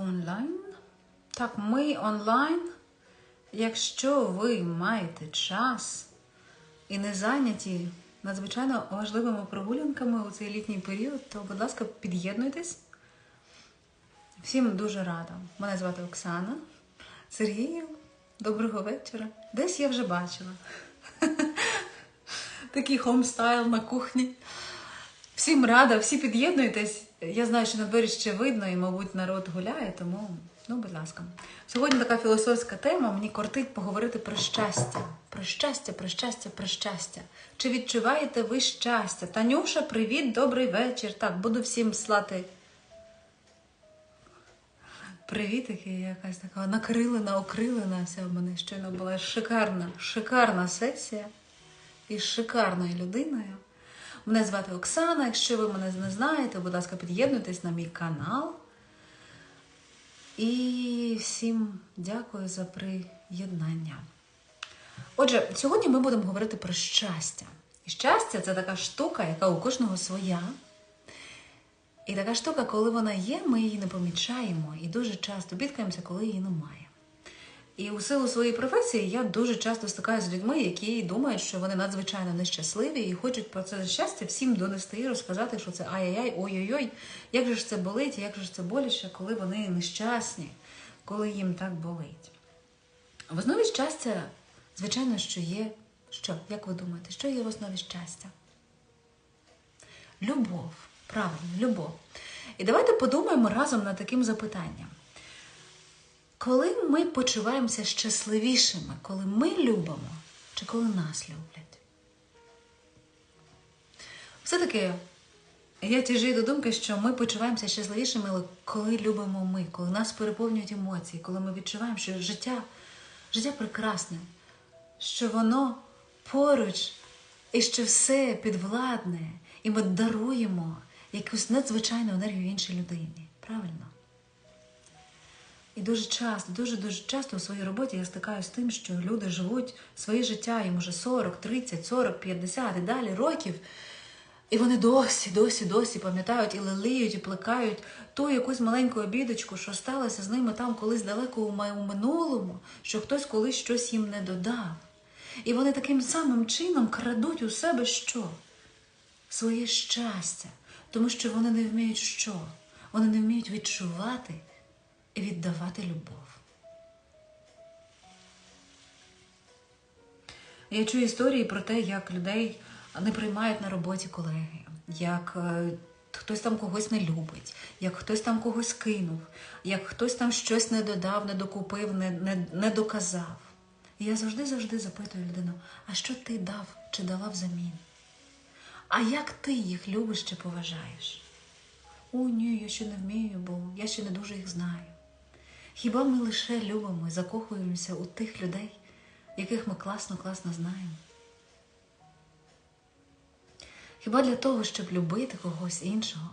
Онлайн? Так, ми онлайн. Якщо ви маєте час і не зайняті надзвичайно важливими прогулянками у цей літній період, то, будь ласка, під'єднуйтесь. Всім дуже рада. Мене звати Оксана. Сергію, доброго вечора. Десь я вже бачила. Такий хомстайл на кухні. Всім рада, всі під'єднуйтесь. Я знаю, що на дворі ще видно і, мабуть, народ гуляє, тому, ну, будь ласка. Сьогодні така філософська тема. Мені кортить поговорити про щастя. Про щастя, про щастя, про щастя. Чи відчуваєте ви щастя? Танюша, привіт, добрий вечір. Так, буду всім слати. Привітики, якась така накрилена, окрилена вся в мене щойно була шикарна, шикарна сесія із шикарною людиною. Мене звати Оксана. Якщо ви мене не знаєте, будь ласка, під'єднуйтесь на мій канал. І всім дякую за приєднання. Отже, сьогодні ми будемо говорити про щастя. І щастя це така штука, яка у кожного своя. І така штука, коли вона є, ми її не помічаємо і дуже часто бідкаємося, коли її немає. І у силу своєї професії я дуже часто стикаюся з людьми, які думають, що вони надзвичайно нещасливі і хочуть про це щастя всім донести і розказати, що це ай-яй-яй, ой-ой-ой, як же ж це болить, як же ж це боляче, коли вони нещасні, коли їм так болить. В основі щастя, звичайно, що є. Що? Як ви думаєте, що є в основі щастя? Любов. Правильно, любов. І давайте подумаємо разом над таким запитанням. Коли ми почуваємося щасливішими, коли ми любимо, чи коли нас люблять? Все-таки я тяжію до думки, що ми почуваємося щасливішими, коли любимо ми, коли нас переповнюють емоції, коли ми відчуваємо, що життя, життя прекрасне, що воно поруч і що все підвладне, і ми даруємо якусь надзвичайну енергію іншій людині. Правильно? І дуже часто, дуже-дуже часто у своїй роботі я стикаюся з тим, що люди живуть своє життя, їм уже 40, 30, 40, 50 і далі років. І вони досі, досі, досі пам'ятають і леліють, і плекають ту якусь маленьку обідочку, що сталося з ними там колись далеко у минулому, що хтось колись щось їм не додав. І вони таким самим чином крадуть у себе що? Своє щастя. Тому що вони не вміють що? Вони не вміють відчувати віддавати любов. Я чую історії про те, як людей не приймають на роботі колеги, як е, хтось там когось не любить, як хтось там когось кинув, як хтось там щось не додав, не докупив, не, не, не доказав. І я завжди-завжди запитую людину, а що ти дав чи дала взамін? А як ти їх любиш чи поважаєш? О, ні, я ще не вмію, бо я ще не дуже їх знаю. Хіба ми лише любимо і закохуємося у тих людей, яких ми класно-класно знаємо? Хіба для того, щоб любити когось іншого,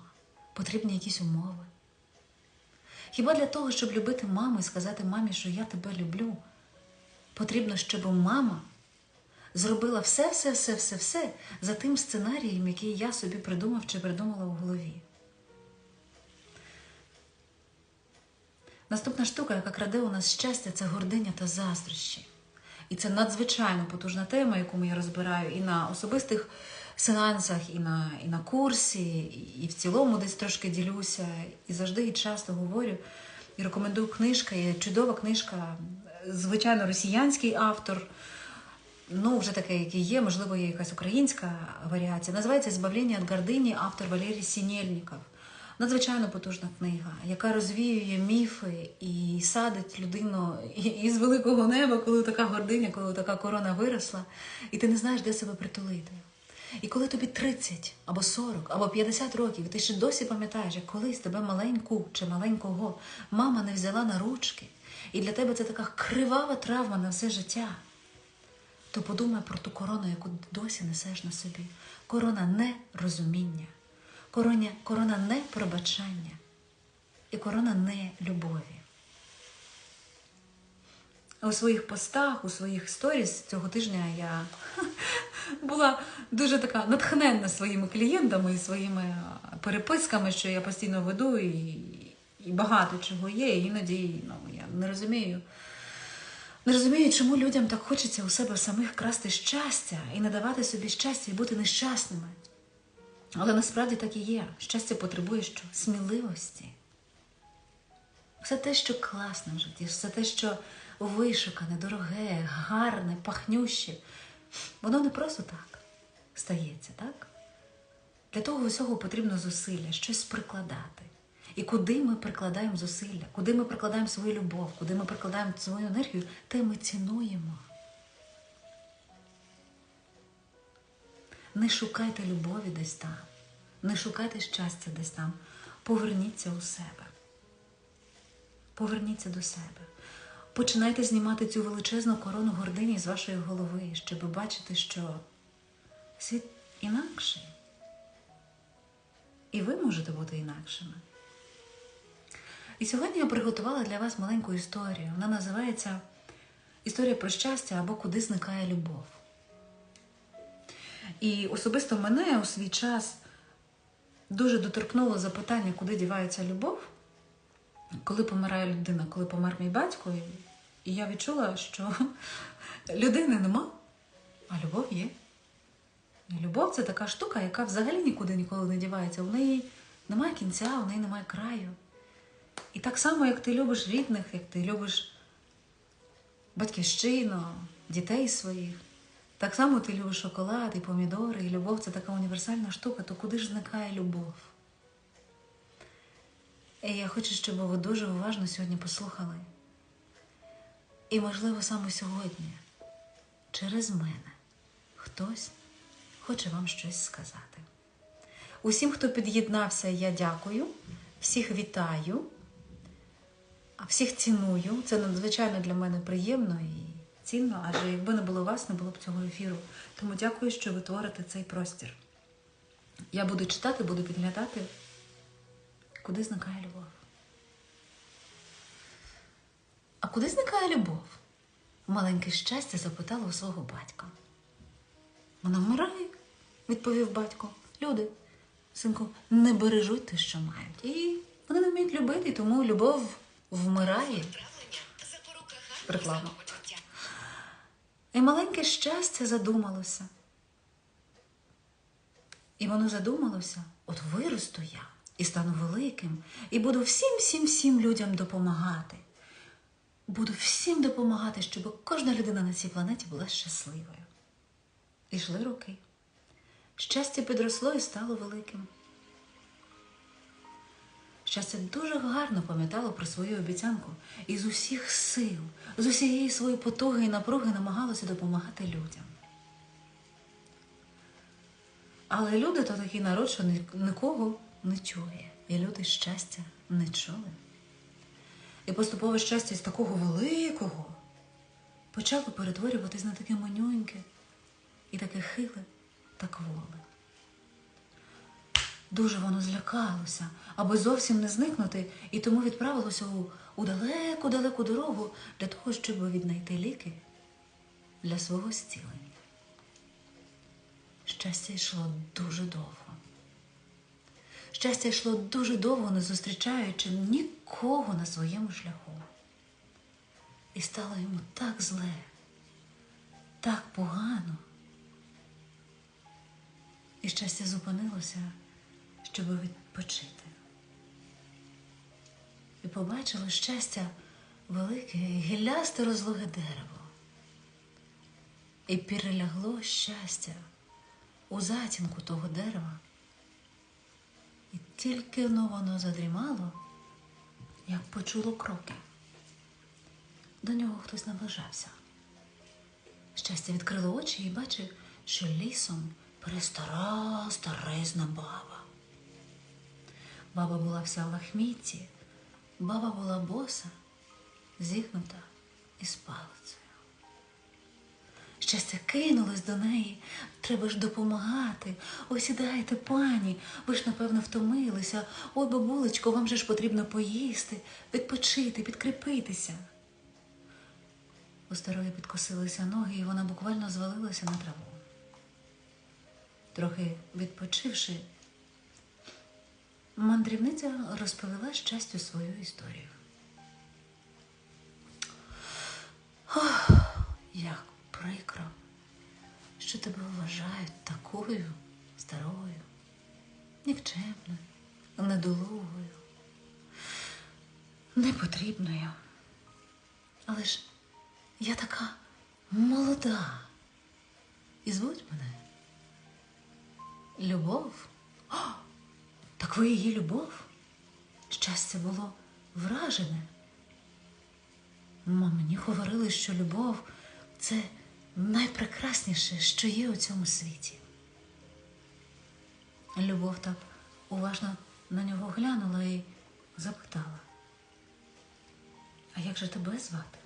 потрібні якісь умови? Хіба для того, щоб любити маму і сказати мамі, що я тебе люблю, потрібно, щоб мама зробила все, все, все, все, все за тим сценарієм, який я собі придумав чи придумала в голові? Наступна штука, яка краде у нас щастя, це гординя та заздрощі. І це надзвичайно потужна тема, яку я розбираю і на особистих сеансах, і на і на курсі, і в цілому десь трошки ділюся, і завжди і часто говорю. І рекомендую книжка, є чудова книжка, звичайно, росіянський автор. Ну, вже таке, який є, можливо, є якась українська варіація. Називається Збавлення від гордині, автор Валерій Сінєльніков. Надзвичайно потужна книга, яка розвіює міфи і садить людину із великого неба, коли така гординя, коли така корона виросла, і ти не знаєш, де себе притулити. І коли тобі 30 або 40, або 50 років, і ти ще досі пам'ятаєш, як колись тебе маленьку чи маленького мама не взяла на ручки, і для тебе це така кривава травма на все життя, то подумай про ту корону, яку досі несеш на собі. Корона нерозуміння. Корона, корона не пробачання і корона не любові. У своїх постах, у своїх сторіс цього тижня я була дуже така натхненна своїми клієнтами і своїми переписками, що я постійно веду, і, і багато чого є, і іноді ну, я не розумію. Не розумію, чому людям так хочеться у себе самих красти щастя і не давати собі щастя і бути нещасними. Але насправді так і є. Щастя потребує що? Сміливості. Все те, що класне в житті, все те, що вишукане, дороге, гарне, пахнюще, воно не просто так стається, так? Для того усього потрібно зусилля, щось прикладати. І куди ми прикладаємо зусилля, куди ми прикладаємо свою любов, куди ми прикладаємо свою енергію, те ми цінуємо. Не шукайте любові десь там, не шукайте щастя десь там. Поверніться у себе. Поверніться до себе. Починайте знімати цю величезну корону гордині з вашої голови, щоб бачити, що світ інакший. І ви можете бути інакшими. І сьогодні я приготувала для вас маленьку історію. Вона називається Історія про щастя або Куди зникає любов. І особисто мене у свій час дуже доторкнуло запитання, куди дівається любов, коли помирає людина, коли помер мій батько. І я відчула, що людини нема, а любов є. Любов це така штука, яка взагалі нікуди ніколи не дівається. У неї немає кінця, у неї немає краю. І так само, як ти любиш рідних, як ти любиш батьківщину, дітей своїх, так само ти любиш шоколад і помідори, і любов це така універсальна штука, то куди ж зникає любов? І я хочу, щоб ви дуже уважно сьогодні послухали. І, можливо, саме сьогодні, через мене, хтось хоче вам щось сказати. Усім, хто під'єднався, я дякую, всіх вітаю, всіх ціную. Це надзвичайно для мене приємно і цінно, адже якби не було вас, не було б цього ефіру. Тому дякую, що ви творите цей простір. Я буду читати, буду підглядати, куди зникає любов. А куди зникає любов? Маленьке щастя запитала у свого батька. Вона вмирає, відповів батько. Люди, синку, не бережуть те, що мають. І вони не вміють любити, тому любов вмирає. Реклама. І маленьке щастя задумалося. І воно задумалося: от виросту я і стану великим, і буду всім, всім, всім людям допомагати. Буду всім допомагати, щоб кожна людина на цій планеті була щасливою. Ішли роки. Щастя підросло і стало великим. Щастя дуже гарно пам'ятало про свою обіцянку і з усіх сил, з усієї своєї потуги і напруги намагалося допомагати людям. Але люди то такий народ, що нікого не чує, і люди щастя не чули. І поступове щастя з такого великого почало перетворюватись на таке манюньке і таке хиле та кволе. Дуже воно злякалося, аби зовсім не зникнути, і тому відправилося у, у далеку-далеку дорогу для того, щоб віднайти ліки для свого зцілення. Щастя йшло дуже довго. Щастя йшло дуже довго, не зустрічаючи нікого на своєму шляху. І стало йому так зле, так погано. І щастя зупинилося, щоб відпочити. І побачило щастя велике і гілясте розлоге дерево. І перелягло щастя у затінку того дерева. І тільки но воно задрімало, як почуло кроки. До нього хтось наближався. Щастя відкрило очі і бачив, що лісом перестара старезна баба. Баба була вся в лахмітті, баба була боса, зігнута і з палицею. Щастя кинулось до неї. Треба ж допомагати. Осідайте, пані. Ви ж, напевно, втомилися. Ой, бабулечко, вам же ж потрібно поїсти, відпочити, підкріпитися. У старої підкосилися ноги, і вона буквально звалилася на траву. Трохи відпочивши, мандрівниця розповіла щастю свою історію. Ох, як прикро, що тебе вважають такою старою, нікчемною, недолугою, непотрібною. Але ж я така молода. І звуть мене Любов. Так ви її любов. Щастя було вражене. Мені говорили, що любов це найпрекрасніше, що є у цьому світі. Любов так уважно на нього глянула і запитала. А як же тебе звати?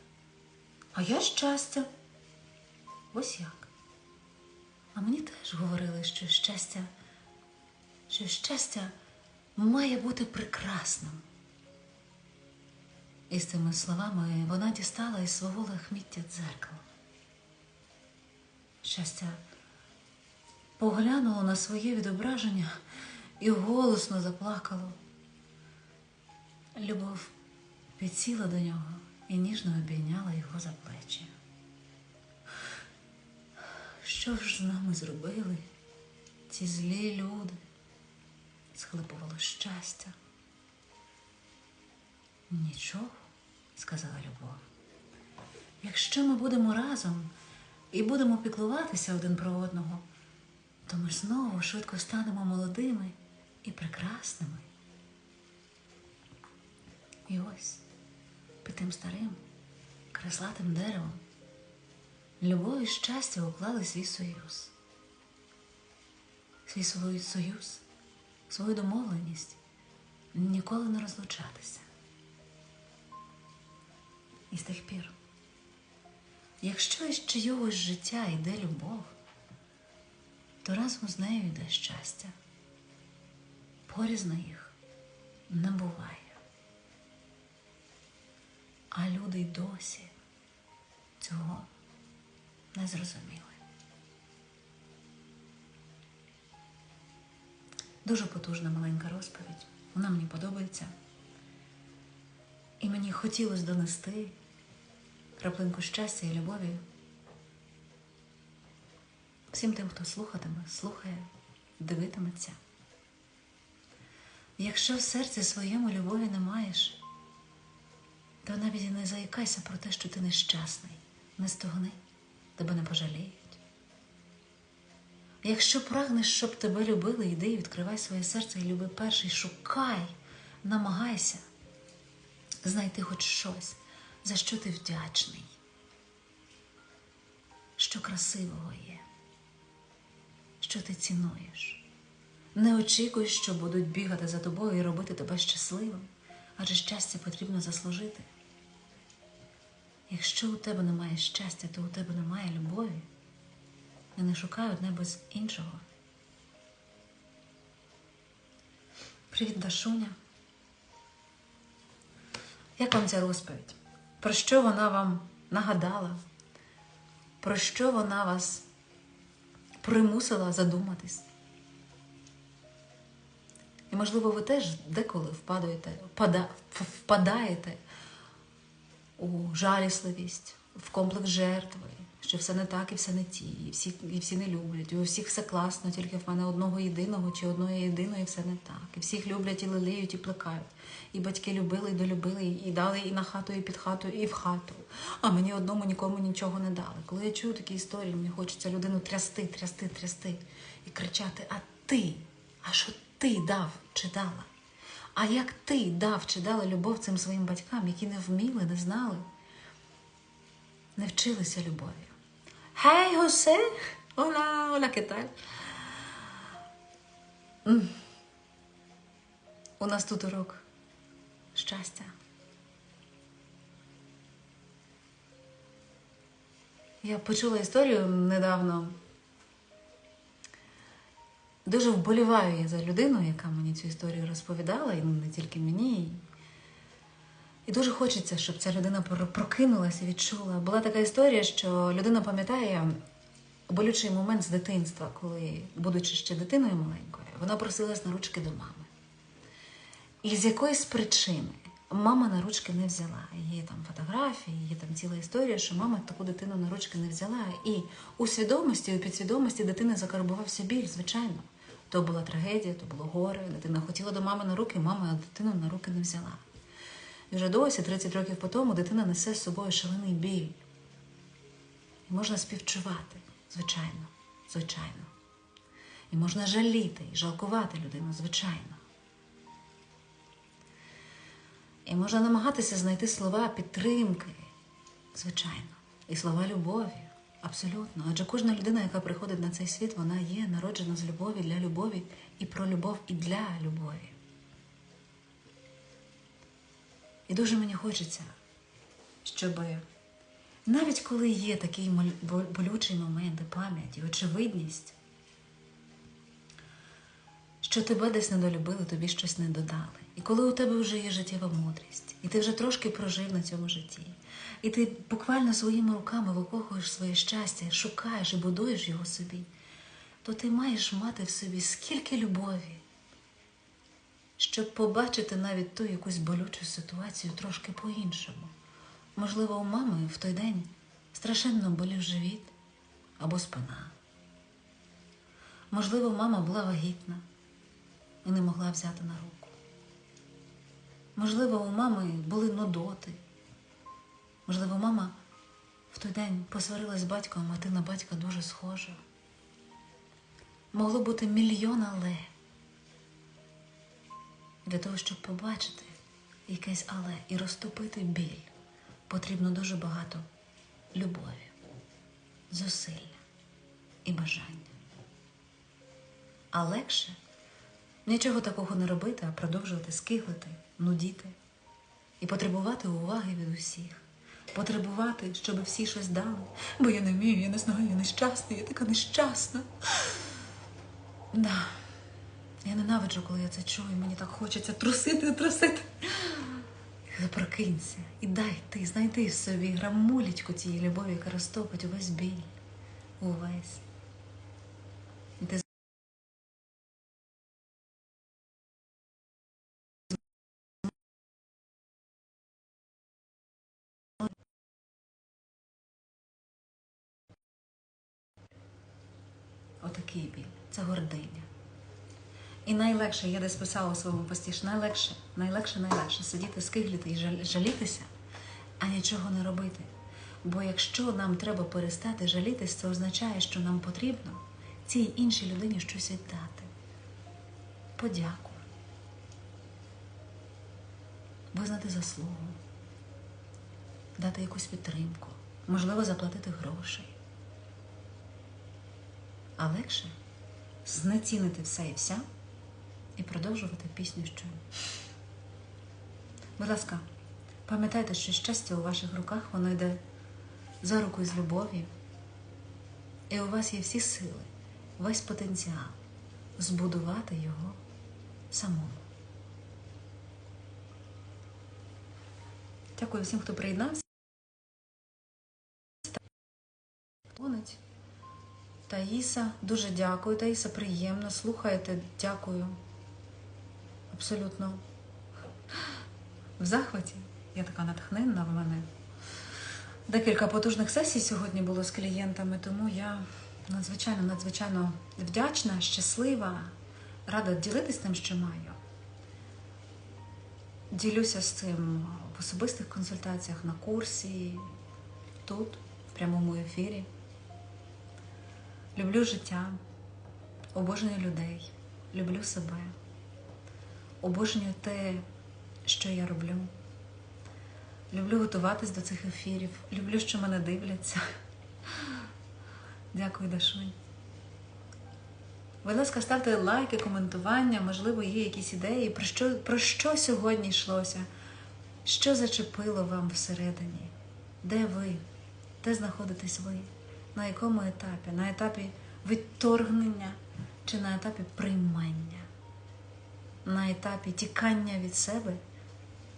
А я щастя. Ось як. А мені теж говорили, що щастя, що щастя має бути прекрасним. І з цими словами вона дістала із свого лахміття дзеркало. Щастя поглянуло на своє відображення і голосно заплакало. Любов підсіла до нього і ніжно обійняла його за плечі. Що ж з нами зробили ці злі люди? Схлипувало щастя. Нічого, сказала Любов. Якщо ми будемо разом і будемо піклуватися один про одного, то ми знову швидко станемо молодими і прекрасними. І ось під тим старим, креслатим деревом любов і щастя уклали свій союз. Свій союз, свою домовленість ніколи не розлучатися. І з тих пір, якщо із чийогось життя йде любов, то разом з нею йде щастя. Порізно їх не буває. А люди й досі цього не зрозуміли. Дуже потужна маленька розповідь. Вона мені подобається. І мені хотілося донести краплинку щастя і любові всім тим, хто слухатиме, слухає, дивитиметься. Якщо в серці своєму любові не маєш, то навіть і не заїкайся про те, що ти нещасний, не стогни, тебе не пожаліють. Якщо прагнеш, щоб тебе любили, йди і відкривай своє серце і люби перший, шукай, намагайся знайти хоч щось, за що ти вдячний, що красивого є, що ти цінуєш. Не очікуй, що будуть бігати за тобою і робити тебе щасливим, адже щастя потрібно заслужити. Якщо у тебе немає щастя, то у тебе немає любові. І не шукай одне без іншого. Привіт, Дашуня. Як вам ця розповідь? Про що вона вам нагадала? Про що вона вас примусила задуматись? І, можливо, ви теж деколи впадаєте, впада, впадаєте у жалісливість, в комплекс жертви, що все не так і все не ті, і всі, і всі не люблять, і у всіх все класно, тільки в мене одного єдиного чи одної єдиної все не так. І всіх люблять, і леліють, і плекають. І батьки любили, і долюбили, і дали і на хату, і під хату, і в хату. А мені одному нікому нічого не дали. Коли я чую такі історії, мені хочеться людину трясти, трясти, трясти і кричати: А ти? А що ти дав чи дала? А як ти дав чи дала любов цим своїм батькам, які не вміли, не знали, не вчилися любові? Гей, Хосе! Ола, ола, ¿qué tal? У нас тут урок щастя. Я почула історію недавно. Дуже вболіваю я за людину, яка мені цю історію розповідала, і не тільки мені. І дуже хочеться, щоб ця людина прокинулася відчула. Була така історія, що людина пам'ятає болючий момент з дитинства, коли, будучи ще дитиною маленькою, вона просилась на ручки до мами. і з якоїсь причини мама на ручки не взяла. Є там фотографії, є там ціла історія, що мама таку дитину на ручки не взяла. І у свідомості, у підсвідомості дитини закарбувався біль, звичайно. То була трагедія, то було горе. Дитина хотіла до мами на руки, мама дитину на руки не взяла. І вже досі, 30 років по тому, дитина несе з собою шалений біль. І можна співчувати, звичайно, звичайно. І можна жаліти і жалкувати людину, звичайно. І можна намагатися знайти слова підтримки, звичайно, і слова любові. Абсолютно. Адже кожна людина, яка приходить на цей світ, вона є народжена з любові для любові і про любов і для любові. І дуже мені хочеться, щоб навіть коли є такий болючий момент і пам'ять, і очевидність, що тебе десь недолюбили, тобі щось не додали. І коли у тебе вже є життєва мудрість, і ти вже трошки прожив на цьому житті, і ти буквально своїми руками викохуєш своє щастя, шукаєш і будуєш його собі, то ти маєш мати в собі скільки любові, щоб побачити навіть ту якусь болючу ситуацію трошки по-іншому. Можливо, у мами в той день страшенно болів живіт або спина. Можливо, мама була вагітна і не могла взяти на руку. Можливо, у мами були нудоти. Можливо, мама в той день посварилась з батьком, а ти на батька дуже схожа. Могло бути мільйон але. Для того, щоб побачити якесь але і розтопити біль, потрібно дуже багато любові, зусилля і бажання. А легше нічого такого не робити, а продовжувати скиглити, нудіти і потребувати уваги від усіх. Потребувати, щоб всі щось дали. Бо я не вмію, я не знаю, я нещасна, я така нещасна. Да. Я ненавиджу, коли я це чую, мені так хочеться трусити, трусити. Прокинься і дай ти знайди в собі грамулечку цієї любові, яка розтопить увесь біль. Увесь. Отакий біль. Це гординя. І найлегше, я десь писала у своєму пості, що найлегше, найлегше, найлегше сидіти, скигліти і жалітися, а нічого не робити. Бо якщо нам треба перестати жалітись, це означає, що нам потрібно цій іншій людині щось віддати. Подяку. Визнати заслугу, дати якусь підтримку, можливо, заплатити грошей. А легше знецінити все і вся і продовжувати пісню що. Будь ласка, пам'ятайте, що щастя у ваших руках воно йде за руку з любові. І у вас є всі сили, весь потенціал збудувати його самому. Дякую всім, хто приєднався. Таїса, дуже дякую. Таїса, приємно. Слухаєте, дякую. Абсолютно. В захваті. Я така натхненна в мене. Декілька потужних сесій сьогодні було з клієнтами, тому я надзвичайно, надзвичайно вдячна, щаслива, рада ділитись тим, що маю. Ділюся з цим в особистих консультаціях на курсі, тут, в прямому ефірі. Люблю життя, обожнюю людей, люблю себе, обожнюю те, що я роблю. Люблю готуватись до цих ефірів, люблю, що мене дивляться. Дякую, Дашунь. Будь ласка, ставте лайки, коментування, можливо, є якісь ідеї, про що, про що сьогодні йшлося, що зачепило вам всередині, де ви, де знаходитесь ви, на якому етапі? На етапі відторгнення чи на етапі приймання, на етапі тікання від себе,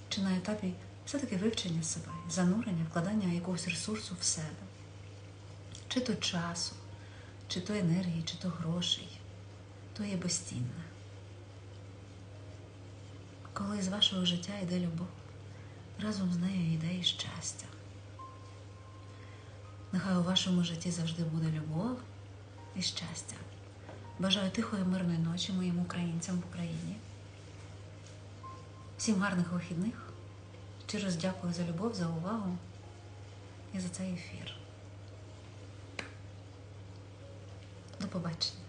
чи на етапі все-таки вивчення себе, занурення, вкладання якогось ресурсу в себе, чи то часу, чи то енергії, чи то грошей, то є безцінне. коли з вашого життя йде любов, разом з нею йде і щастя. Нехай у вашому житті завжди буде любов і щастя. Бажаю тихої мирної ночі моїм українцям в Україні. Всім гарних вихідних. Щиро дякую за любов, за увагу і за цей ефір. До побачення.